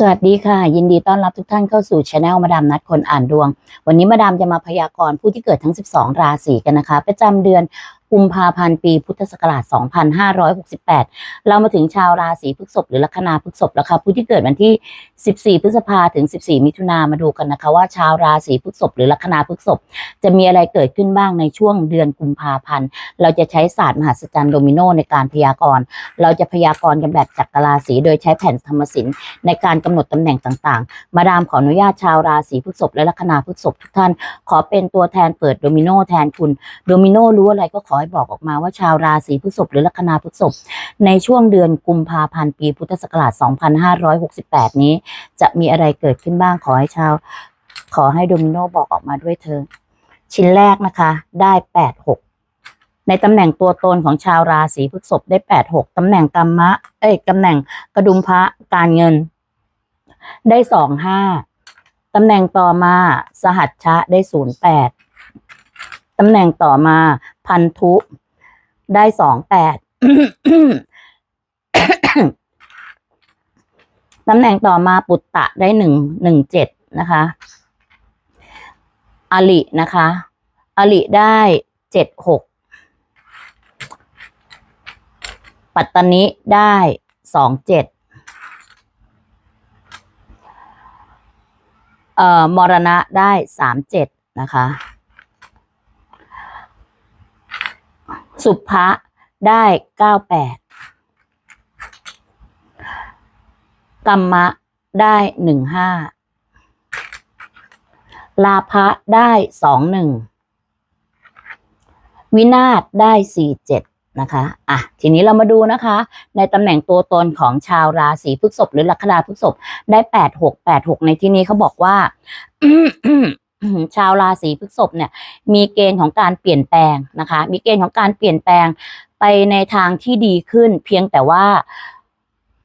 สวัสดีค่ะ ยินดีต้อนรับทุกท่านเข้าสู่ช anel มาดามนัดคนอ่านดวง วันนี้มาดามจะมาพยากรณ์ผู้ที่เกิดทั้ง 12 ราศีกันนะคะ ประจำเดือน กุมภาพันธ์ปีพุทธศักราช 2568 เรามาถึงชาวราศีพฤษภหรือลัคนาพฤษภแล้วค่ะผู้ที่เกิดวันที่ 14 พฤษภาถึง 14 มิถุนามาดูกันนะคะว่าชาวราศีพฤษภหรือลัคนาพฤษภจะมีอะไรเกิดขึ้นบ้างในช่วงเดือนกุมภาพันธ์ เราจะใช้ศาสตร์มหัศจรรย์โดมิโนในการพยากรณ์ เราจะพยากรณ์กันแบบจักรราศีโดยใช้แผ่นธรรมศิลป์ในการกำหนดตำแหน่งต่างๆ มาดามขออนุญาตชาวราศีพฤษภและลัคนาพฤษภทุกท่าน ขอเป็นตัวแทนเปิดโดมิโนแทนคุณ โดมิโนรู้อะไรก็ขอให้บอกออกมาว่าชาวราศีพฤษภหรือลัคนาพฤษภในช่วงเดือนกุมภาพันธ์ปีพุทธศักราช 2568 นี้ จะมีอะไรเกิดขึ้นบ้างขอให้ชาว ขอให้โดมิโนบอกออกมาด้วยเธอ ชิ้นแรกนะคะ ได้ 86ในตำแหน่งตัวตนของชาวราศีพฤษภได้86ตำแหน่งกรรมะ เอ้ยตำแหน่งกระดุมพระการเงิน ได้สองห้าตำแหน่งต่อมาสหัชชะได้ศูนย์แปด ตำแหน่งต่อมาพันธุ ได้สองแปดตำแหน่งต่อมาปุตตะได้หนึ่งหนึ่งเจ็ดนะคะอลินะคะอลิได้เจ็ดหกปัตตานิได้สองเจ็ดเอ่อมรณะได้สามเจ็ดนะคะ สุภะได้เก้าแปดกรรมะได้หนึ่งห้าลาภะได้สองหนึ่งวินาศได้สี่เจ็ดนะคะ อะ ทีนี้เรามาดูนะคะ ในตำแหน่งตัวตนของชาวราศีพฤษภหรือลัคนาพฤษภได้แปดหกแปดหกในที่นี้เขาบอกว่า ชาวราศีพฤษภเนี่ยมีเกณฑ์ของการเปลี่ยนแปลงนะคะ มีเกณฑ์ของการเปลี่ยนแปลงไปในทางที่ดีขึ้น เพียงแต่ว่า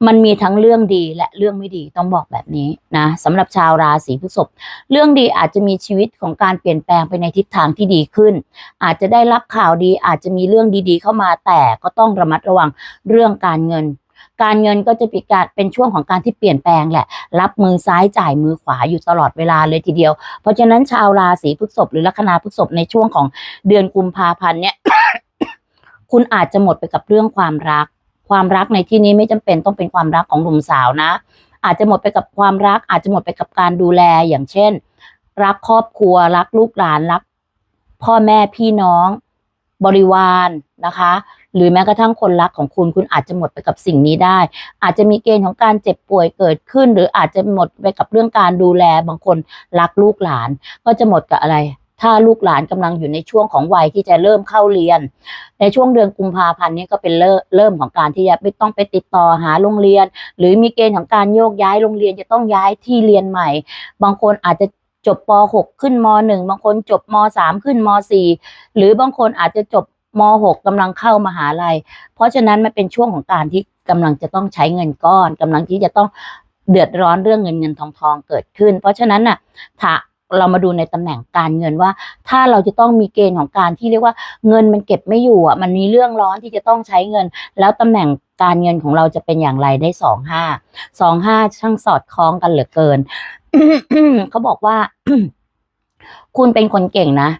มันมีทั้งเรื่องดีและเรื่องไม่ดีต้องบอกแบบนี้นะสำหรับชาวราศีพฤษภเรื่องดีอาจจะมีชีวิตของการเปลี่ยนแปลงไปในทิศทางที่ดีขึ้น อาจจะได้รับข่าวดีอาจจะมีเรื่องดีๆ เข้ามาแต่ก็ต้องระมัดระวังเรื่องการเงิน การเงินก็จะเป็นการเป็นช่วงของการที่เปลี่ยนแปลงแหละ รับมือซ้ายจ่ายมือขวาอยู่ตลอดเวลาเลยทีเดียว เพราะฉะนั้นชาวราศีพฤษภหรือลัคนาพฤษภในช่วงของเดือนกุมภาพันธ์เนี่ยคุณอาจจะหมดไปกับเรื่องความรัก ความรักในที่นี้ไม่จำเป็นต้องเป็นความรักของหนุ่มสาวนะ อาจจะหมดไปกับความรัก อาจจะหมดไปกับการดูแลอย่างเช่น รักครอบครัว รักลูกหลานรัก พ่อแม่พี่น้อง บริวารนะคะ หรือแม้กระทั่งคนรักของคุณคุณอาจจะหมดไปกับสิ่งนี้ได้ อาจจะมีเกณฑ์ของการเจ็บป่วยเกิดขึ้น หรืออาจจะหมดไปกับเรื่องการดูแลบางคนรักลูกหลาน ก็จะหมดกับอะไร ถ้าลูกหลานกำลังอยู่ในช่วงของวัยที่จะเริ่มเข้าเรียน ในช่วงเดือนกุมภาพันธ์นี้ก็เป็นเริ่มของการที่จะไม่ต้องไปติดต่อหาโรงเรียน หรือมีเกณฑ์ของการโยกย้ายโรงเรียนจะต้องย้ายที่เรียนใหม่ บางคนอาจจะจบป .6 ขึ้นม .1 บางคนจบม .3 ขึ้นม .4 หรือบางคนอาจจะจบ ม .6 กำลังเข้ามหาลัย เพราะฉะนั้นมันเป็นช่วงของการที่กำลังจะต้องใช้เงินก้อนกำลังที่จะต้องเดือดร้อนเรื่องเงินเงินทองทองเกิดขึ้น เพราะฉะนั้นน่ะถ้าเรามาดูในตำแหน่งการเงินว่า ถ้าเราจะต้องมีเกณฑ์ของการที่เรียกว่าเงินมันเก็บไม่อยู่อะมันมีเรื่องร้อนที่จะต้องใช้เงิน แล้วตำแหน่งการเงินของเราจะเป็นอย่างไรได้สองห้าสองห้าช่างสอดคล้องกันเหลือเกินเขาบอกว่า คุณเป็นคนเก่งนะ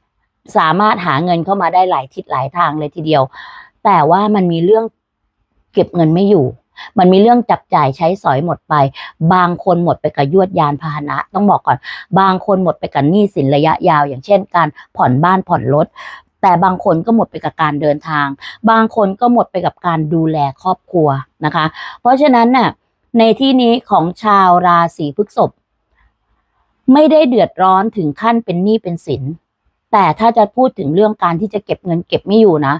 สามารถหาเงินเข้ามาได้หลายทิศหลายทางเลยทีเดียว แต่ว่ามันมีเรื่องเก็บเงินไม่อยู่ มันมีเรื่องจับจ่ายใช้สอยหมดไป บางคนหมดไปกับยวดยานพาหนะ ต้องบอกก่อน บางคนหมดไปกับหนี้สินระยะยาว อย่างเช่น การผ่อนบ้านผ่อนรถแต่บางคนก็หมดไปกับการเดินทาง บางคนก็หมดไปกับการดูแลครอบครัวนะคะ เพราะฉะนั้นน่ะในที่นี้ของชาวราศีพฤษภไม่ได้เดือดร้อนถึงขั้นเป็นหนี้เป็นสิน แต่ถ้าจะพูดถึงเรื่องการที่จะเก็บเงินเก็บไม่อยู่นะ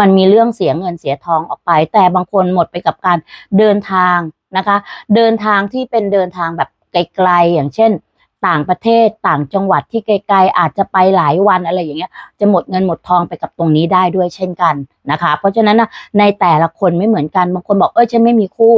มันมีเรื่องเสียเงินเสียทองออกไป แต่บางคนหมดไปกับการเดินทางนะคะ เดินทางที่เป็นเดินทางแบบไกลๆอย่างเช่น ต่างประเทศต่างจังหวัดที่ไกลๆอาจจะไปหลายวันอะไรอย่างเงี้ย จะหมดเงินหมดทองไปกับตรงนี้ได้ด้วยเช่นกันนะคะ เพราะฉะนั้นนะในแต่ละคนไม่เหมือนกันบางคนบอกเอ้ยฉันไม่มีคู่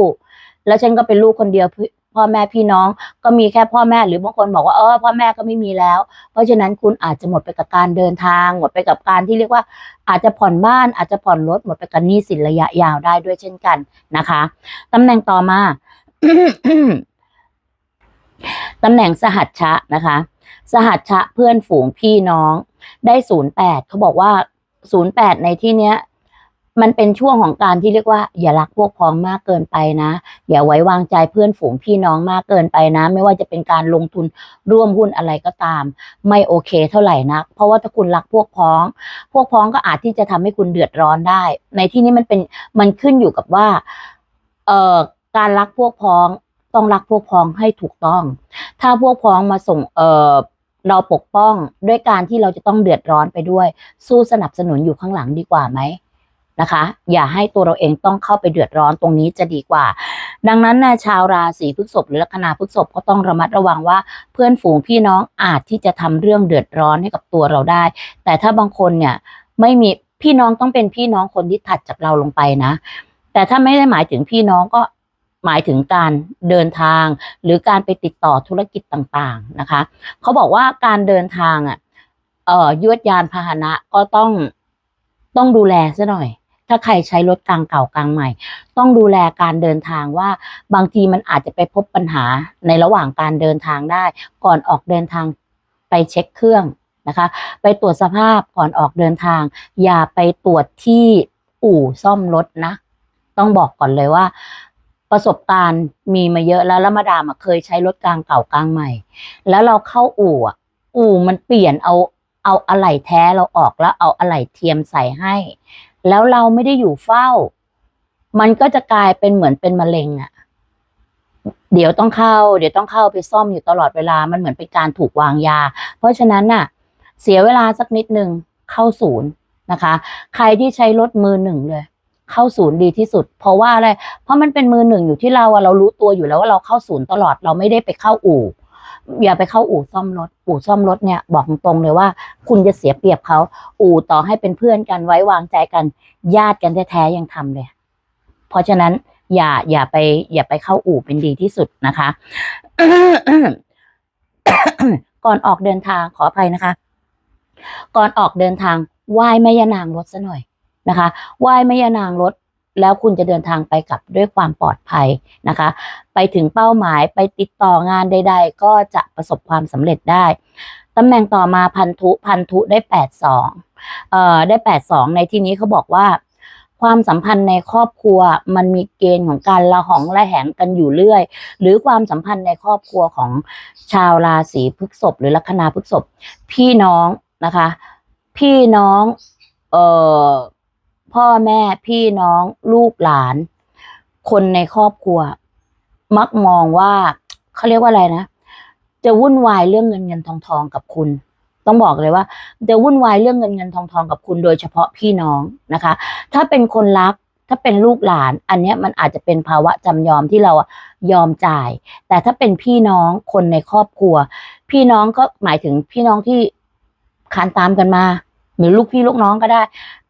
แล้วฉันก็เป็นลูกคนเดียว พ่อแม่พี่น้องก็มีแค่พ่อแม่หรือบางคนบอกว่าเออพ่อแม่ก็ไม่มีแล้ว เพราะฉะนั้นคุณอาจจะหมดไปกับการเดินทาง หมดไปกับการที่เรียกว่า อาจจะผ่อนบ้านอาจจะผ่อนรถหมดไปกับหนี้สินระยะยาวได้ด้วยเช่นกันนะคะตำแหน่งต่อมาตำแหน่งสหัชชะนะคะ สหัชชะเพื่อนฝูงพี่น้องได้ศูนย์แปดเขาบอกว่าศูนย์แปดในที่เนี้ย มันเป็นช่วงของการที่เรียกว่า อย่ารักพวกพ้องมากเกินไปนะ อย่าไว้วางใจเพื่อนฝูงพี่น้องมากเกินไปนะ ไม่ว่าจะเป็นการลงทุนร่วมหุ้นอะไรก็ตาม ไม่โอเคเท่าไหร่นัก เพราะว่าถ้าคุณรักพวกพ้อง พวกพ้องก็อาจที่จะทำให้คุณเดือดร้อนได้ ในที่นี้มันเป็นมันขึ้นอยู่กับว่าเอ่อการรักพวกพ้องต้องรักพวกพ้องให้ถูกต้อง ถ้าพวกพ้องมาส่งเอ่อเราปกป้องด้วยการที่เราจะต้องเดือดร้อนไปด้วย สู้สนับสนุนอยู่ข้างหลังดีกว่าไหม นะคะ อย่าให้ตัวเราเองต้องเข้าไปเดือดร้อนตรงนี้จะดีกว่า ดังนั้นนะชาวราศีพฤษภหรือลัคนาพฤษภก็ต้องระมัดระวังว่าเพื่อนฝูงพี่น้องอาจที่จะทำเรื่องเดือดร้อนให้กับตัวเราได้ แต่ถ้าบางคนเนี่ยไม่มีพี่น้องต้องเป็นพี่น้องคนที่ถัดจากเราลงไปนะ แต่ถ้าไม่ได้หมายถึงพี่น้องก็หมายถึงการเดินทาง หรือการไปติดต่อธุรกิจต่างๆนะคะ เขาบอกว่าการเดินทางอะเอ่อยวดยานพาหนะก็ต้องต้องดูแลซะหน่อย ถ้าใครใช้รถกลางเก่ากลางใหม่ ต้องดูแลการเดินทางว่าบางทีมันอาจจะไปพบปัญหาในระหว่างการเดินทางได้ ก่อนออกเดินทางไปเช็คเครื่องนะคะ ไปตรวจสภาพก่อนออกเดินทาง อย่าไปตรวจที่อู่ซ่อมรถนะ ต้องบอกก่อนเลยว่าประสบการณ์มีมาเยอะแล้วแล้วมาดามเคยใช้รถกลางเก่ากลางใหม่ แล้วเราเข้าอู่อู่มันเปลี่ยนเอาเอาอะไหล่แท้เราออกแล้วเอาอะไหล่เทียมใส่ให้ แล้วเราไม่ได้อยู่เฝ้า มันก็จะกลายเป็นเหมือนเป็นมะเร็งอะเดี๋ยวต้องเข้า เดี๋ยวต้องเข้าไปซ่อมอยู่ตลอดเวลา มันเหมือนเป็นการถูกวางยา เพราะฉะนั้นน่ะ เสียเวลาสักนิดหนึ่งเข้าศูนย์นะคะ ใครที่ใช้รถมือหนึ่งเลย เข้าศูนย์ดีที่สุด เพราะว่าอะไร เพราะมันเป็นมือหนึ่งอยู่ที่เราอะเรารู้ตัวอยู่แล้วว่าเราเข้าศูนย์ตลอด เราไม่ได้ไปเข้าอู่ อย่าไปเข้าอู่ซ่อมรถ อู่ซ่อมรถเนี่ยบอกตรงเลยว่า คุณจะเสียเปรียบเขา อู่ต่อให้เป็นเพื่อนกันไว้วางใจกัน ญาติกันแท้ๆยังทำเลย เพราะฉะนั้นอย่าอย่าไป อย่าไปเข้าอู่เป็นดีที่สุดนะคะก่อนออกเดินทางขออภัยนะคะ ก่อนออกเดินทางไหว้แม่ยานางรถซะหน่อยนะคะไหว้แม่ยานางรถ แล้วคุณจะเดินทางไปกลับด้วยความปลอดภัยนะคะ ไปถึงเป้าหมายไปติดต่องานใด ๆ ก็จะประสบความสำเร็จได้ตำแหน่งต่อมาพันธุพันธุได้แปดสองเอ่อได้แปดสองในที่นี้เขาบอกว่า ความสัมพันธ์ในครอบครัวมันมีเกณฑ์ของการละหองละแหงกันอยู่เรื่อย หรือความสัมพันธ์ในครอบครัวของชาวราศีพฤษภหรือลัคนาพฤษภพี่น้องนะคะ พี่น้อง เอ่อ พ่อแม่พี่น้องลูกหลาน คนในครอบครัว มักมองว่าเขาเรียกว่าอะไรนะ จะวุ่นวายเรื่องเงินเงินทองทองกับคุณ ต้องบอกเลยว่าจะวุ่นวายเรื่องเงินเงินทองทองกับคุณโดยเฉพาะพี่น้องนะคะ ถ้าเป็นคนรักถ้าเป็นลูกหลาน อันนี้มันอาจจะเป็นภาวะจำยอมที่เรายอมจ่าย แต่ถ้าเป็นพี่น้องคนในครอบครัว พี่น้องก็หมายถึงพี่น้องที่คานตามกันมา หรือลูกพี่ลูกน้องก็ได้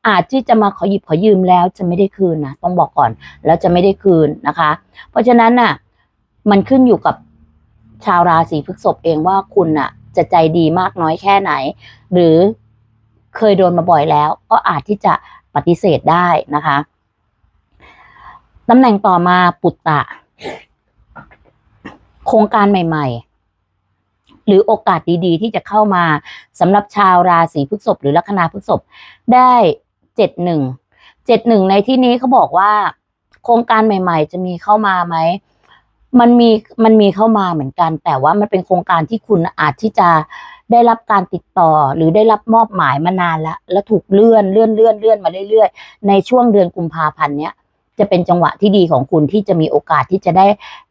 อาจที่จะมาขอหยิบขอยืมแล้วจะไม่ได้คืนนะต้องบอกก่อนแล้วจะไม่ได้คืนนะคะ เพราะฉะนั้นน่ะ มันขึ้นอยู่กับชาวราศีพฤษภเองว่าคุณน่ะ จะใจดีมากน้อยแค่ไหน หรือเคยโดนมาบ่อยแล้ว ก็อาจที่จะปฏิเสธได้นะคะตำแหน่งต่อมาปุตตะ โครงการใหม่ ๆหรือโอกาสดีๆ ที่จะเข้ามาสำหรับชาวราศีพฤษภหรือลัคนาพฤษภได้ จ็ดหนึ่งเจ็ดหนึ่งในที่นี้เขาบอกว่า โครงการใหม่ ๆ จะมีเข้ามาไหมมันมีมันมีเข้ามาเหมือนกัน แต่ว่ามันเป็นโครงการที่คุณอาจที่จะได้รับการติดต่อหรือได้รับมอบหมายมานานแล้ว แล้วถูกเลื่อนเลื่อนเลื่อนเลื่อนมาเรื่อยๆ ในช่วงเดือนกุมภาพันธ์เนี้ยจะเป็นจังหวะที่ดีของคุณที่จะมีโอกาสที่จะได้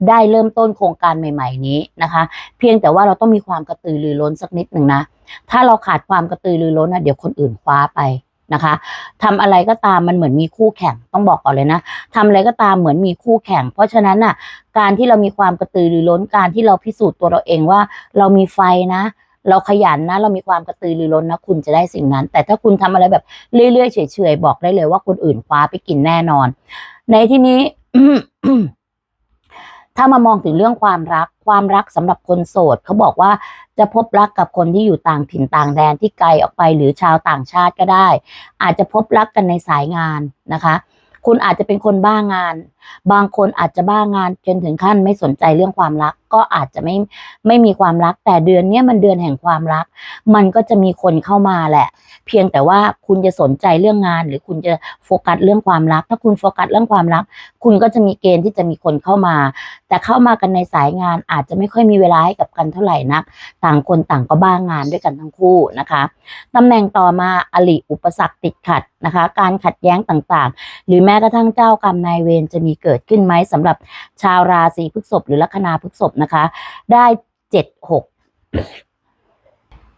ได้เริ่มต้นโครงการใหม่ ๆ นี้นะคะ เพียงแต่ว่าเราต้องมีความกระตือรือร้นสักนิดหนึ่งนะ ถ้าเราขาดความกระตือรือร้นนะเดี๋ยวคนอื่นคว้าไป นะคะทำอะไรก็ตามมันเหมือนมีคู่แข่งต้องบอกก่อนเลยนะทำอะไรก็ตามเหมือนมีคู่แข่ง เพราะฉะนั้นน่ะ การที่เรามีความกระตือรือร้นการที่เราพิสูจน์ตัวเราเองว่า เรามีไฟนะเราขยันนะ เรามีความกระตือรือร้นนะ คุณจะได้สิ่งนั้น แต่ถ้าคุณทำอะไรแบบเรื่อยๆเฉยๆบอกได้เลยว่าคนอื่นคว้าไปกินแน่นอน ในที่นี้ ถ้ามามองถึงเรื่องความรัก ความรักสำหรับคนโสดเขาบอกว่าจะพบรักกับคนที่อยู่ต่างถิ่นต่างแดนที่ไกลออกไปหรือชาวต่างชาติก็ได้ อาจจะพบรักกันในสายงานนะคะคุณอาจจะเป็นคนบ้างาน บางคนอาจจะบ้างานจนถึงขั้นไม่สนใจเรื่องความรัก ก็อาจจะไม่ไม่มีความรัก แต่เดือนเนี้ยมันเดือนแห่งความรัก มันก็จะมีคนเข้ามาแหละ เพียงแต่ว่าคุณจะสนใจเรื่องงาน หรือคุณจะโฟกัสเรื่องความรัก ถ้าคุณโฟกัสเรื่องความรัก คุณก็จะมีเกณฑ์ที่จะมีคนเข้ามา แต่เข้ามากันในสายงานอาจจะไม่ค่อยมีเวลาให้กับกันเท่าไหร่นัก ต่างคนต่างก็บ้างงานด้วยกันทั้งคู่นะคะตำแหน่งต่อมาอลิอุปสรรคติดขัดนะคะ การขัดแย้งต่างๆ หรือแม้กระทั่งเจ้ากรรมนายเวรจะมีเกิดขึ้นไหมสำหรับชาวราศีพฤษภหรือลัคนาพฤษภนะคะ ได้เจ็ดหก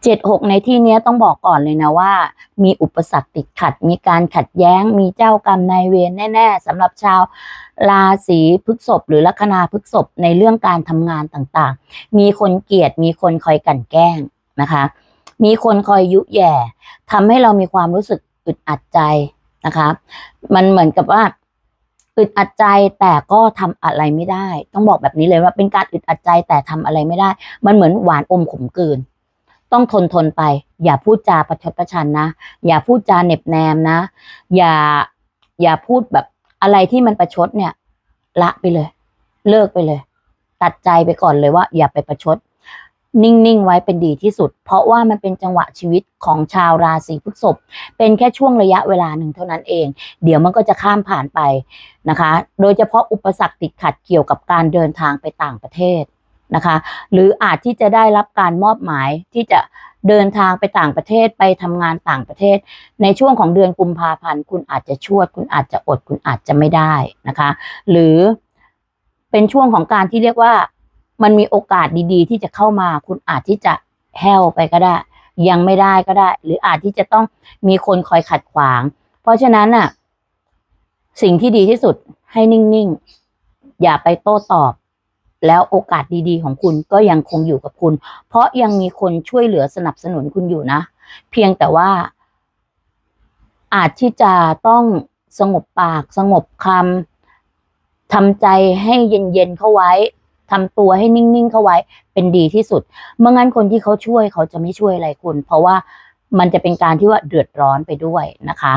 เจ็ดหกในที่นี้ต้องบอกก่อนเลยนะว่า มีอุปสรรคติดขัด มีการขัดแย้ง มีเจ้ากรรมนายเวรแน่ๆสำหรับชาวราศีพฤษภหรือลัคนาพฤษภในเรื่องการทำงานต่างๆ มีคนเกลียด มีคนคอยกั่นแกล้งนะคะ มีคนคอยยุแย่ทำให้เรามีความรู้สึกอึดอัดใจนะคะ มันเหมือนกับว่า อึดอัดใจแต่ก็ทำอะไรไม่ได้ ต้องบอกแบบนี้เลยว่าเป็นการอึดอัดใจแต่ทำอะไรไม่ได้ มันเหมือนหวานอมขมกืน ต้องทนทนไป อย่าพูดจาประชดประชันนะ อย่าพูดจาเหน็บแนมนะ อย่าอย่าพูดแบบอะไรที่มันประชดเนี่ย ละไปเลย เลิกไปเลย ตัดใจไปก่อนเลยว่า อย่าไปประชด นิ่ง ๆ ไว้เป็นดีที่สุด เพราะว่ามันเป็นจังหวะชีวิตของชาวราศีพฤษภเป็นแค่ช่วงระยะเวลาหนึ่งเท่านั้นเอง เดี๋ยวมันก็จะข้ามผ่านไปนะคะ โดยเฉพาะอุปสรรคติดขัดเกี่ยวกับการเดินทางไปต่างประเทศนะคะ หรืออาจที่จะได้รับการมอบหมายที่จะเดินทางไปต่างประเทศไปทำงานต่างประเทศ ในช่วงของเดือนกุมภาพันธ์คุณอาจจะชวด คุณอาจจะอด คุณอาจจะไม่ได้นะคะ หรือเป็นช่วงของการที่เรียกว่า มันมีโอกาสดีๆ ที่จะเข้ามา คุณอาจที่จะแห้วไปก็ได้ ยังไม่ได้ก็ได้ หรืออาจที่จะต้องมีคนคอยขัดขวาง เพราะฉะนั้นน่ะ สิ่งที่ดีที่สุดให้นิ่งๆ อย่าไปโต้ตอบ แล้วโอกาสดีๆ ของคุณก็ยังคงอยู่กับคุณ เพราะยังมีคนช่วยเหลือสนับสนุนคุณอยู่นะ เพียงแต่ว่า อาจที่จะต้องสงบปาก สงบคำทำใจให้เย็นๆเข้าไว้ ทำตัวให้นิ่งๆเข้าไว้เป็นดีที่สุดเมื่องั้นคนที่เขาช่วยเขาจะไม่ช่วยอะไรคุณ เพราะว่ามันจะเป็นการที่ว่าเดือดร้อนไปด้วยนะคะ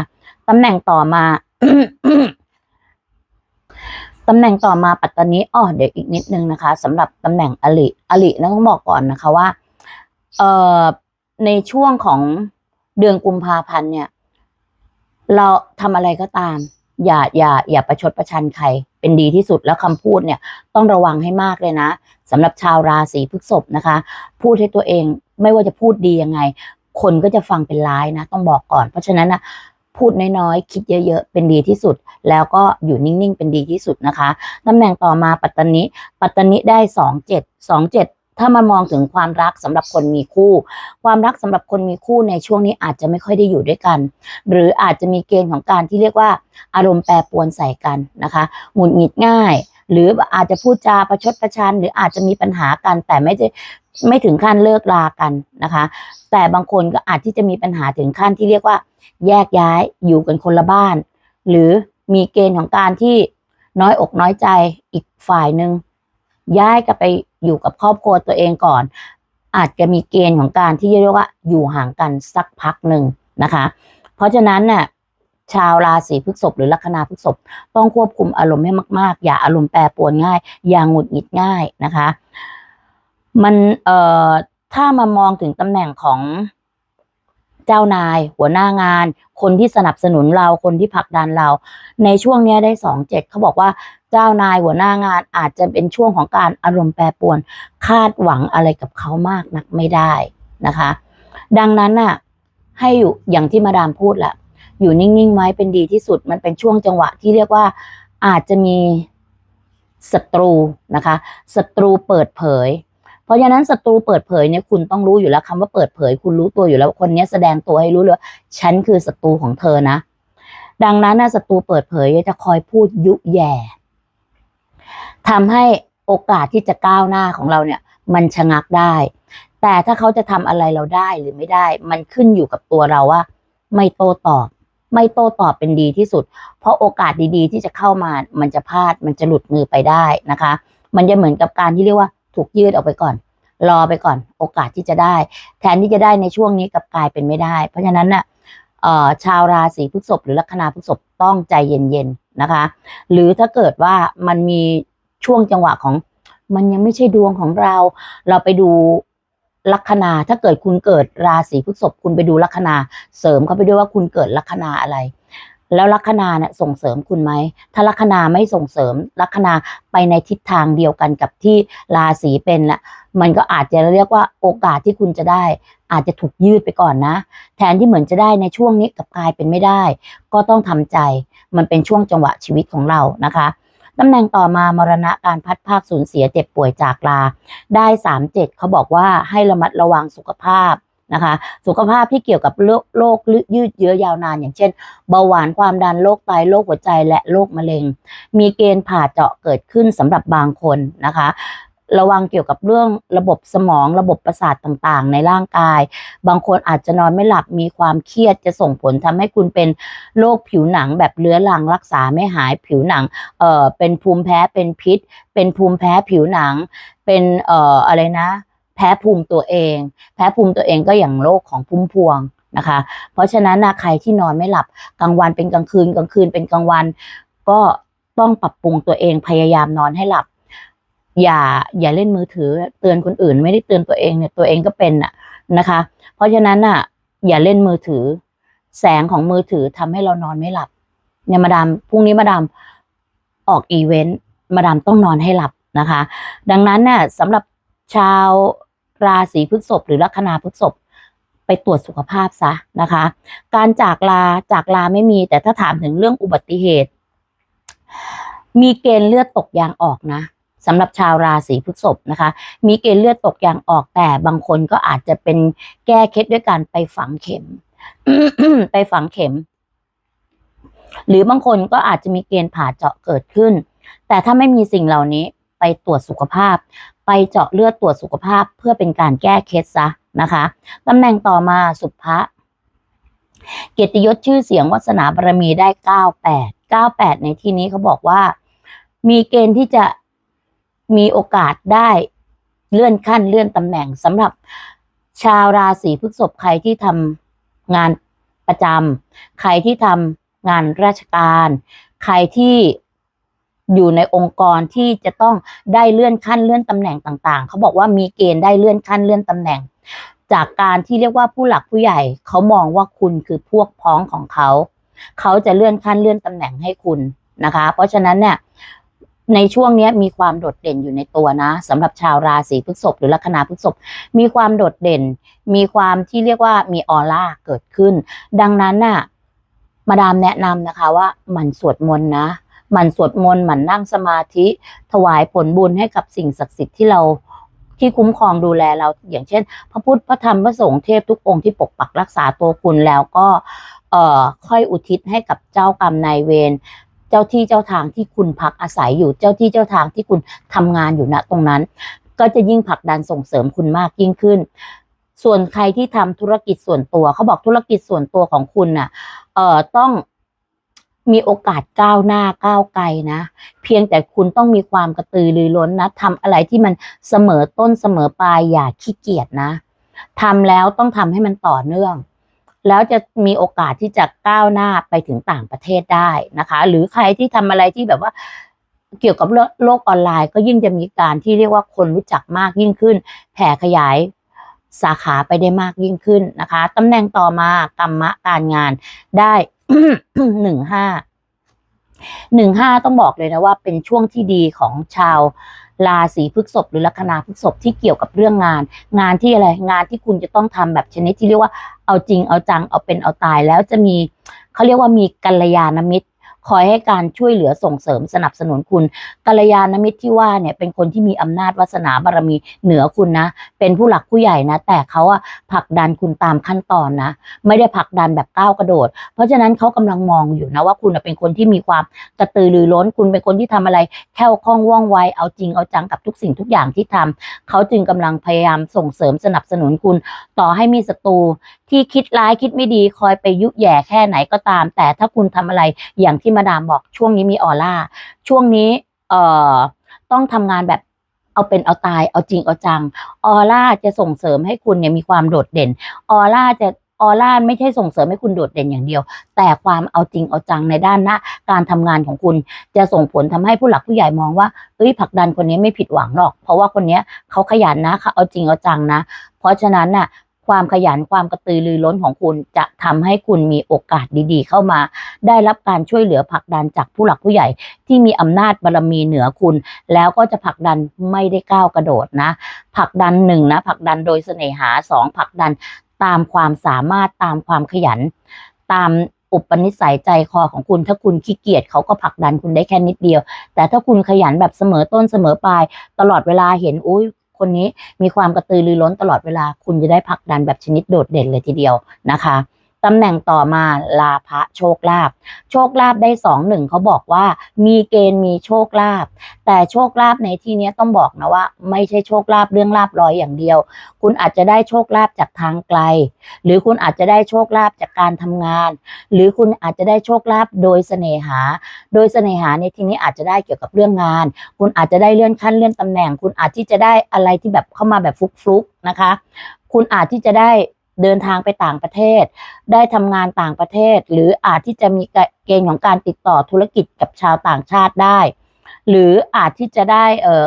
ตำแหน่งต่อมาตำแหน่งต่อมาปัตตานีอ๋อเดี๋ยวอีกนิดนึงนะคะสำหรับตำแหน่งอลิอลินะต้องบอกก่อนนะคะว่าเอ่อในช่วงของเดือนกุมภาพันธ์เนี่ย เราทำอะไรก็ตาม อย่าอย่า อย่าประชดประชันใคร เป็นดีที่สุดแล้วคำพูดเนี่ยต้องระวังให้มากเลยนะสำหรับชาวราศีพฤษภนะคะ พูดให้ตัวเองไม่ว่าจะพูดดียังไง คนก็จะฟังเป็นร้ายนะ ต้องบอกก่อน เพราะฉะนั้นนะพูดน้อยๆ คิดเยอะๆ เป็นดีที่สุด แล้วก็อยู่นิ่งๆ เป็นดีที่สุดนะคะ ตำแหน่งต่อมาปัตตานิ ปัตตานิได้สองเจ็ดสองเจ็ด ถ้ามามองถึงความรักสำหรับคนมีคู่ ความรักสำหรับคนมีคู่ในช่วงนี้อาจจะไม่ค่อยได้อยู่ด้วยกัน หรืออาจจะมีเกณฑ์ของการที่เรียกว่า อารมณ์แปรปรวนใส่กันนะคะหงุดหงิดง่าย หรืออาจจะพูดจาประชดประชัน หรืออาจจะมีปัญหากันแต่ไม่ได้ไม่ถึงขั้นเลิกลากันนะคะ แต่บางคนก็อาจที่จะมีปัญหาถึงขั้นที่เรียกว่า แยกย้ายอยู่กันคนละบ้าน หรือมีเกณฑ์ของการที่น้อยอกน้อยใจอีกฝ่ายหนึ่งย้ายกลับไป อยู่กับครอบครัวตัวเองก่อน อาจจะมีเกณฑ์ของการที่เรียกว่าอยู่ห่างกันสักพักหนึ่งนะคะ เพราะฉะนั้นน่ะชาวราศีพฤษภหรือลัคนาพฤษภต้องควบคุมอารมณ์ให้มาก ๆ อย่าอารมณ์แปรปรวนง่าย อย่าหงุดหงิดง่ายนะคะ มันเอ่อถ้ามามองถึงตำแหน่งของ เจ้านาย หัวหน้างาน คนที่สนับสนุนเราคนที่ผลักดันเรา ในช่วงนี้ได้สองเจ็ดเขาบอกว่าเจ้านายหัวหน้างานอาจจะเป็นช่วงของการอารมณ์แปรปรวน คาดหวังอะไรกับเขามากนักไม่ได้นะคะ ดังนั้นน่ะให้อยู่อย่างที่มาดามพูดแหละอยู่นิ่งๆไว้เป็นดีที่สุดมันเป็นช่วงจังหวะที่เรียกว่าอาจจะมีศัตรูนะคะศัตรูเปิดเผย เพราะฉะนั้นศัตรูเปิดเผยเนี่ยคุณต้องรู้อยู่แล้วคำว่าเปิดเผย คุณรู้ตัวอยู่แล้วคนนี้แสดงตัวให้รู้เลยว่าฉันคือศัตรูของเธอนะ ดังนั้นนะศัตรูเปิดเผยจะคอยพูดยุแย่ทำให้โอกาสที่จะก้าวหน้าของเราเนี่ย มันชะงักได้ แต่ถ้าเขาจะทำอะไรเราได้หรือไม่ได้ มันขึ้นอยู่กับตัวเราว่า ไม่โต้ตอบ ไม่โต้ตอบเป็นดีที่สุด เพราะโอกาสดีๆ ที่จะเข้ามา มันจะพลาดมันจะหลุดมือไปได้นะคะ มันจะเหมือนกับการที่เรียกว่า ถูกยืดออกไปก่อน รอไปก่อน โอกาสที่จะได้ แทนที่จะได้ในช่วงนี้กับกลายเป็นไม่ได้ เพราะฉะนั้นน่ะเอ่อชาวราศีพฤษภหรือลัคนาพฤษภต้องใจเย็นๆนะคะ หรือถ้าเกิดว่ามันมีช่วงจังหวะของมันยังไม่ใช่ดวงของเรา เราไปดูลัคนาถ้าเกิดคุณเกิดราศีพฤษภคุณไปดูลัคนาเสริมเข้าไปด้วยว่าคุณเกิดลัคนาอะไร แล้วลัคนาเนี่ยส่งเสริมคุณไหม ถ้าลัคนาไม่ส่งเสริมลัคนาไปในทิศทางเดียวกันกับที่ราศีเป็นละมันก็อาจจะเรียกว่าโอกาสที่คุณจะได้ อาจจะถูกยืดไปก่อนนะ แทนที่เหมือนจะได้ในช่วงนี้กับกลายเป็นไม่ได้ ก็ต้องทำใจ มันเป็นช่วงจังหวะชีวิตของเรานะคะตำแหน่งต่อมามรณะการพัดภาคสูญเสียเจ็บป่วยจากลา ได้สามเจ็ดเขาบอกว่าให้ระมัดระวังสุขภาพ นะคะ สุขภาพที่เกี่ยวกับโรคโรคยืดเยื้อยาวนาน อย่างเช่น เบาหวานความดันโรคไตโรคหัวใจและโรคมะเร็ง มีเกณฑ์ผ่าเจาะเกิดขึ้นสำหรับบางคนนะคะระวังเกี่ยวกับเรื่องระบบสมองระบบประสาทต่างๆ ในร่างกาย บางคนอาจจะนอนไม่หลับมีความเครียดจะส่งผลทำให้คุณเป็นโรคผิวหนังแบบเรื้อรังรักษาไม่หายผิวหนังเอ่อเป็นภูมิแพ้เป็นพิษ เป็นภูมิแพ้ผิวหนัง เป็นเอ่ออะไรนะ แพ้ภูมิตัวเอง แพ้ภูมิตัวเองก็อย่างโรคของพุ่มพวงนะคะ เพราะฉะนั้นนะใครที่นอนไม่หลับกลางวันเป็นกลางคืนกลางคืนเป็นกลางวัน ก็ต้องปรับปรุงตัวเองพยายามนอนให้หลับ อย่าอย่าเล่นมือถือเตือนคนอื่น ไม่ได้เตือนตัวเองเนี่ยตัวเองก็เป็นน่ะนะคะ เพราะฉะนั้นน่ะอย่าเล่นมือถือ แสงของมือถือทำให้เรานอนไม่หลับเนี่ยมาดามพรุ่งนี้มาดามออกอีเวนต์มาดามต้องนอนให้หลับนะคะ ดังนั้นน่ะสำหรับชาว ราศีพฤษภหรือลัคนาพฤษภไปตรวจสุขภาพซะนะคะ การจากลาจากลาไม่มี แต่ถ้าถามถึงเรื่องอุบัติเหตุ มีเกณฑ์เลือดตกยางออกนะสำหรับชาวราศีพฤษภนะคะ มีเกณฑ์เลือดตกยางออกแต่บางคนก็อาจจะเป็นแก้เคล็ดด้วยการไปฝังเข็ม ไปฝังเข็ม หรือบางคนก็อาจจะมีเกณฑ์ผ่าเจาะเกิดขึ้น แต่ถ้าไม่มีสิ่งเหล่านี้ไปตรวจสุขภาพ ไปเจาะเลือดตรวจสุขภาพเพื่อเป็นการแก้เคล็ดซะนะคะตำแหน่งต่อมาสุภะเกียรติยศชื่อเสียงวาสนาบารมีได้ 98 98 ในที่นี้เขาบอกว่า มีเกณฑ์ที่จะมีโอกาสได้เลื่อนขั้นเลื่อนตำแหน่งสำหรับชาวราศีพฤษภใครที่ทำงานประจำใครที่ทำงานราชการ ใครที่ อยู่ในองค์กรที่จะต้องได้เลื่อนขั้นเลื่อนตำแหน่งต่างๆ เขาบอกว่ามีเกณฑ์ได้เลื่อนขั้นเลื่อนตำแหน่ง จากการที่เรียกว่าผู้หลักผู้ใหญ่เขามองว่าคุณคือพวกพ้องของเขา เขาจะเลื่อนขั้นเลื่อนตำแหน่งให้คุณนะคะ เพราะฉะนั้นเนี่ยในช่วงนี้มีความโดดเด่นอยู่ในตัวนะสำหรับชาวราศีพฤษภหรือลัคนาพฤษภมีความโดดเด่น มีความที่เรียกว่ามีออร่าเกิดขึ้น ดังนั้นน่ะมาดามแนะนำนะคะว่ามันสวดมนต์นะ หมั่นสวดมนต์หมั่นนั่งสมาธิ ถวายผลบุญให้กับสิ่งศักดิ์สิทธิ์ที่เราที่คุ้มครองดูแลเราอย่างเช่น พระพุทธพระธรรมพระสงฆ์เทพทุกองค์ที่ปกปักรักษาตัวคุณแล้วก็เอ่อค่อยอุทิศให้กับเจ้ากรรมนายเวรเจ้าที่เจ้าทางที่คุณพักอาศัยอยู่เจ้าที่เจ้าทางที่คุณทำงานอยู่ณตรงนั้น ก็จะยิ่งผลักดันส่งเสริมคุณมากยิ่งขึ้น ส่วนใครที่ทำธุรกิจส่วนตัวเขาบอกธุรกิจส่วนตัวของคุณน่ะเอ่อต้อง มีโอกาสก้าวหน้าก้าวไกลนะ เพียงแต่คุณต้องมีความกระตือรือร้นนะทำอะไรที่มันเสมอต้นเสมอปลายอย่าขี้เกียจนะทำแล้วต้องทำให้มันต่อเนื่อง แล้วจะมีโอกาสที่จะก้าวหน้าไปถึงต่างประเทศได้นะคะ หรือใครที่ทำอะไรที่แบบว่าเกี่ยวกับโลกออนไลน์ ก็ยิ่งจะมีการที่เรียกว่าคนรู้จักมากยิ่งขึ้น แผ่ขยายสาขาไปได้มากยิ่งขึ้นนะคะตำแหน่งต่อมากรรมะการงานได้ หนึ่งห้าหนึ่งห้าต้องบอกเลยนะว่าเป็นช่วงที่ดีของชาวราศีพฤษภหรือลัคนาพฤษภที่เกี่ยวกับเรื่องงาน งานที่อะไรงานที่คุณจะต้องทำแบบชนิดที่เรียกว่าเอาจริงเอาจังเอาเป็นเอาตายแล้วจะมีเขาเรียกว่ามีกัลยาณมิตร คอยให้การช่วยเหลือส่งเสริมสนับสนุนคุณกัลยาณมิตรที่ว่าเนี่ยเป็นคนที่มีอำนาจวาสนาบารมีเหนือคุณนะ เป็นผู้หลักผู้ใหญ่นะ แต่เขาอะผลักดันคุณตามขั้นตอนนะ ไม่ได้ผลักดันแบบก้าวกระโดด เพราะฉะนั้นเขากำลังมองอยู่นะว่าคุณเป็นคนที่มีความกระตือรือร้น คุณเป็นคนที่ทำอะไรแค่วคล่องว่องไวเอาจริงเอาจังกับทุกสิ่งทุกอย่างที่ทำเขาจึงกำลังพยายามส่งเสริมสนับสนุนคุณ ต่อให้มีศัตรูที่คิดร้ายคิดไม่ดีคอยไปยุแย่แค่ไหนก็ตาม แต่ถ้าคุณทำอะไรอย่างที่มาดามบอกช่วงนี้มีออร่า ช่วงนี้เอ่อต้องทำงานแบบเอาเป็นเอาตายเอาจริงเอาจังออร่าจะส่งเสริมให้คุณเนี่ยมีความโดดเด่นออร่าจะออร่าไม่ใช่ส่งเสริมให้คุณโดดเด่นอย่างเดียว แต่ความเอาจริงเอาจังในด้านหน้าการทำงานของคุณ จะส่งผลทำให้ผู้หลักผู้ใหญ่มองว่าเอ้ยผักดันคนนี้ไม่ผิดหวังหรอก เพราะว่าคนนี้เขาขยันนะเขาเอาจริงเอาจังนะ เพราะฉะนั้นน่ะ ความขยันความกระตือรือร้นของคุณจะทำให้คุณมีโอกาสดีๆ เข้ามา ได้รับการช่วยเหลือผลักดันจากผู้หลักผู้ใหญ่ ที่มีอำนาจบารมีเหนือคุณ แล้วก็จะผลักดันไม่ได้ก้าวกระโดดนะผลักดันหนึ่งนะผลักดันโดยเสน่หาสองผลักดันตามความสามารถตามความขยัน ตามอุปนิสัยใจคอของคุณ ถ้าคุณขี้เกียจเขาก็ผลักดันคุณได้แค่นิดเดียว แต่ถ้าคุณขยันแบบเสมอต้นเสมอปลาย ตลอดเวลาเห็นอุ้ย คนนี้มีความกระตือรือร้นตลอดเวลา คุณจะได้ผลักดันแบบชนิดโดดเด่นเลยทีเดียวนะคะ ตำแหน่งต่อมาลาภะโชคลาภโชคลาภได้สองหนึ่งเขาบอกว่า มีเกณฑ์มีโชคลาภแต่โชคลาภในที่นี้ต้องบอกนะว่า ไม่ใช่โชคลาภเรื่องลาบลอยอย่างเดียว คุณอาจจะได้โชคลาภจากทางไกล หรือคุณอาจจะได้โชคลาภจากการทำงาน หรือคุณอาจจะได้โชคลาภโดยเสน่หา โดยเสน่หาในที่นี้อาจจะได้เกี่ยวกับเรื่องงาน คุณอาจจะได้เลื่อนขั้นเลื่อนตำแหน่ง คุณอาจที่จะได้อะไรที่แบบเข้ามาแบบฟลุกๆนะคะ คุณอาจที่จะได้ เดินทางไปต่างประเทศ ได้ทำงานต่างประเทศ หรืออาจที่จะมีเกณฑ์ของการติดต่อธุรกิจกับชาวต่างชาติได้ หรืออาจที่จะได้เออ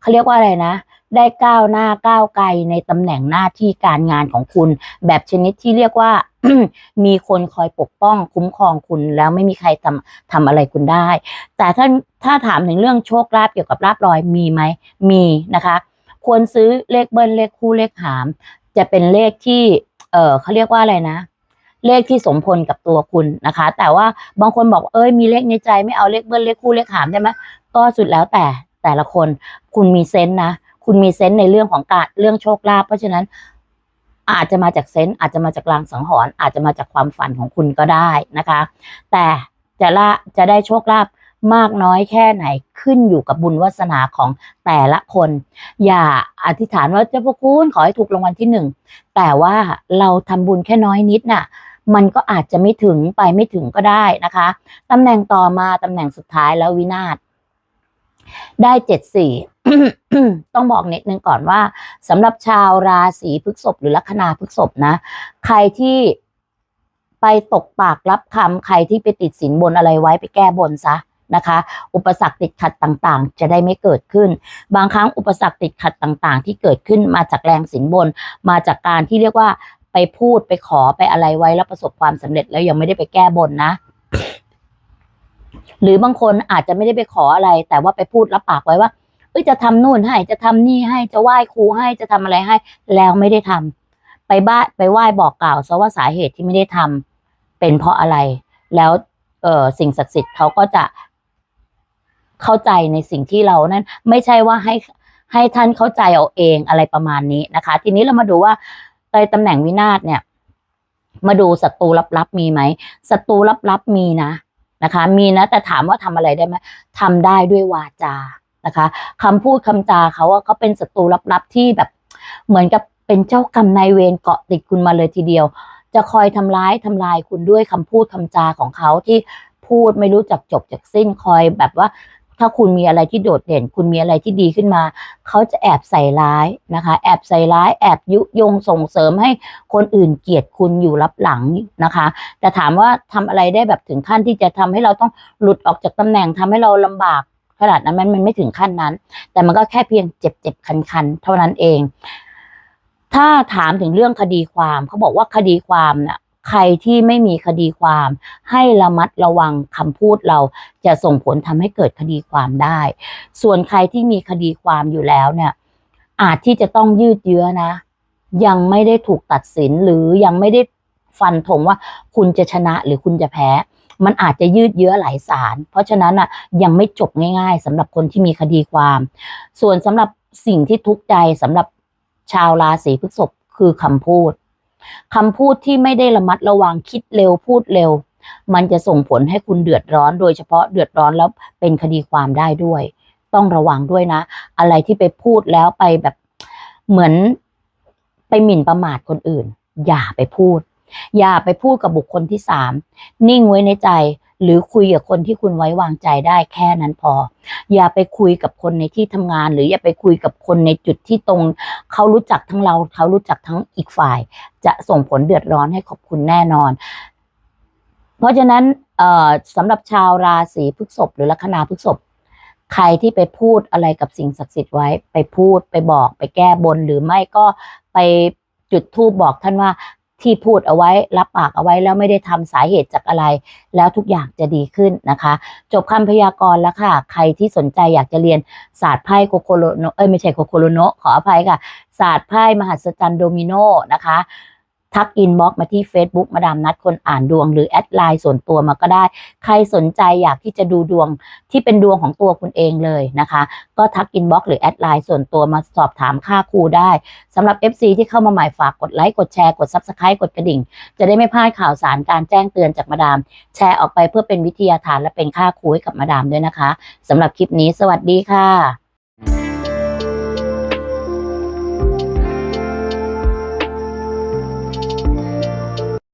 เขาเรียกว่าอะไรนะ ได้ก้าวหน้าก้าวไกลในตำแหน่งหน้าที่การงานของคุณ แบบชนิดที่เรียกว่ามีคนคอยปกป้องคุ้มครองคุณแล้วไม่มีใครทำทำอะไรคุณได้ แต่ถ้าถ้าถามถึงเรื่องโชคลาภเกี่ยวกับลาบลอยมีไหมมีนะคะ ควรซื้อเลขเบิ้ลเลขคู่เลขหาม จะเป็นเลขที่ เออเขาเรียกว่าอะไรนะ เลขที่สมพลกับตัวคุณนะคะ แต่ว่าบางคนบอกเอ้ยมีเลขในใจไม่เอาเลขเบิ้ลเลขคู่เลขหามได้ไหมก็สุดแล้วแต่แต่ละคน คุณมีเซนต์นะคุณมีเซนต์ในเรื่องของการเรื่องโชคลาภเพราะฉะนั้นอาจจะมาจากเซนต์อาจจะมาจากลางสังหรณ์อาจจะมาจากความฝันของคุณก็ได้นะคะ แต่จะละจะได้โชคลาภ มากน้อยแค่ไหนขึ้นอยู่กับบุญวาสนาของแต่ละคน อย่าอธิษฐานว่าเจ้าพระคุณขอให้ถูกรางวัลที่หนึ่งแต่ว่าเราทำบุญแค่น้อยนิดน่ะมันก็อาจจะไม่ถึงไปไม่ถึงก็ได้นะคะ ตำแหน่งต่อมาตำแหน่งสุดท้ายแล้ววินาศได้เจ็ดสี่ต้องบอกนิดนึงก่อนว่าสำหรับชาวราศีพฤษภหรือลัคนาพฤษภนะ ใครที่ไปตกปากรับคำใครที่ไปติดสินบนอะไรไว้ไปแก้บนซะ นะคะ อุปสรรคติดขัดต่างๆ จะได้ไม่เกิดขึ้น บางครั้งอุปสรรคติดขัดต่างๆ ที่เกิดขึ้นมาจากแรงสินบน มาจากการที่เรียกว่าไปพูดไปขอไปอะไรไว้แล้วประสบความสำเร็จแล้วยังไม่ได้ไปแก้บนนะ หรือบางคนอาจจะไม่ได้ไปขออะไร แต่ว่าไปพูดรับปากไว้ว่าเอ้ยจะทำนู่นให้จะทำนี่ให้จะไหว้ครูให้จะทำอะไรให้ แล้วไม่ได้ทำไปบ้านไปไหว้บอกกล่าวซะว่าสาเหตุที่ไม่ได้ทำเป็นเพราะอะไร แล้วเออสิ่งศักดิ์สิทธิ์เขาก็จะ เข้าใจในสิ่งที่เรานั้นไม่ใช่ว่าให้ให้ท่านเข้าใจเอาเองอะไรประมาณนี้นะคะ ทีนี้เรามาดูว่าในตำแหน่งวินาศเนี่ย มาดูศัตรูลับๆมีไหมศัตรูลับๆมีนะนะคะ มีนะ แต่ถามว่าทำอะไรได้ไหมทำได้ด้วยวาจานะคะคำพูดคำจาเขาว่าเขาเป็นศัตรูลับๆที่แบบเหมือนกับเป็นเจ้ากรรมนายเวรเกาะติดคุณมาเลยทีเดียว จะคอยทำร้ายทำลายคุณด้วยคำพูดคำจาของเขาที่พูดไม่รู้จักจบจากสิ้นคอยแบบว่า ถ้าคุณมีอะไรที่โดดเด่น คุณมีอะไรที่ดีขึ้นมา เขาจะแอบใส่ร้ายนะคะ แอบใส่ร้าย แอบยุยงส่งเสริมให้คนอื่นเกลียดคุณอยู่รับหลังนะคะ แต่ถามว่าทำอะไรได้แบบถึงขั้นที่จะทำให้เราต้องหลุดออกจากตำแหน่งทำให้เราลำบากขนาดนั้นมันไม่ถึงขั้นนั้น แต่มันก็แค่เพียงเจ็บเจ็บคันคันๆเท่านั้นเอง ถ้าถามถึงเรื่องคดีความเขาบอกว่าคดีความน่ะ ใครที่ไม่มีคดีความ ให้ระมัดระวังคำพูดเราจะส่งผลทำให้เกิดคดีความได้ ส่วนใครที่มีคดีความอยู่แล้วเนี่ย อาจที่จะต้องยืดเยื้อนะ ยังไม่ได้ถูกตัดสินหรือยังไม่ได้ฟันธงว่าคุณจะชนะหรือคุณจะแพ้ มันอาจจะยืดเยื้อหลายศาลเพราะฉะนั้นอะยังไม่จบง่าย ๆสำหรับคนที่มีคดีความ ส่วนสำหรับสิ่งที่ทุกข์ใจสำหรับชาวราศีพฤษภคือคำพูด คำพูดที่ไม่ได้ระมัดระวังคิดเร็วพูดเร็ว มันจะส่งผลให้คุณเดือดร้อน โดยเฉพาะเดือดร้อนแล้วเป็นคดีความได้ด้วย ต้องระวังด้วยนะ อะไรที่ไปพูดแล้วไปแบบเหมือนไปหมิ่นประมาทคนอื่น อย่าไปพูด อย่าไปพูดกับบุคคลที่สามนิ่งไว้ในใจ หรือคุยกับคนที่คุณไว้วางใจได้แค่นั้นพอ อย่าไปคุยกับคนในที่ทำงาน หรืออย่าไปคุยกับคนในจุดที่ตรง เขารู้จักทั้งเรา เขารู้จักทั้งอีกฝ่าย จะส่งผลเดือดร้อนให้ขอบคุณแน่นอน เพราะฉะนั้นสำหรับชาวราศีพฤษภหรือลัคนาพฤษภใครที่ไปพูดอะไรกับสิ่งศักดิ์สิทธิ์ไว้ ไปพูดไปบอกไปแก้บนหรือไม่ก็ไปจุดธูปบอกท่านว่า ที่พูดเอาไว้รับปากเอาไว้แล้วไม่ได้ทำสาเหตุจากอะไร แล้วทุกอย่างจะดีขึ้นนะคะ จบคำพยากรณ์แล้วค่ะ ใครที่สนใจอยากจะเรียนศาสตร์ไพ่โคโคโลโนเอ้ยไม่ใช่โคโคโลโนขออภัยค่ะ ศาสตร์ไพ่มหัศจรรย์โดมิโนนะคะ ทักอินบ็อกมาที่ Facebook มาดามนัดคนอ่านดวง หรือแอดไลน์ส่วนตัวมาก็ได้ ใครสนใจอยากที่จะดูดวงที่เป็นดวงของตัวคุณเองเลยนะคะ ก็ทักอินบ็อกหรือแอดไลน์ส่วนตัวมาสอบถามค่าครูได้สำหรับ FC ที่เข้ามาใหม่ฝากกดไลค์กดแชร์กด Subscribe กดกระดิ่ง จะได้ไม่พลาดข่าวสารการแจ้งเตือนจากมาดาม แชร์ออกไปเพื่อเป็นวิทยาทานและเป็นค่าครูให้กับมาดามด้วยนะคะสำหรับคลิปนี้สวัสดีค่ะ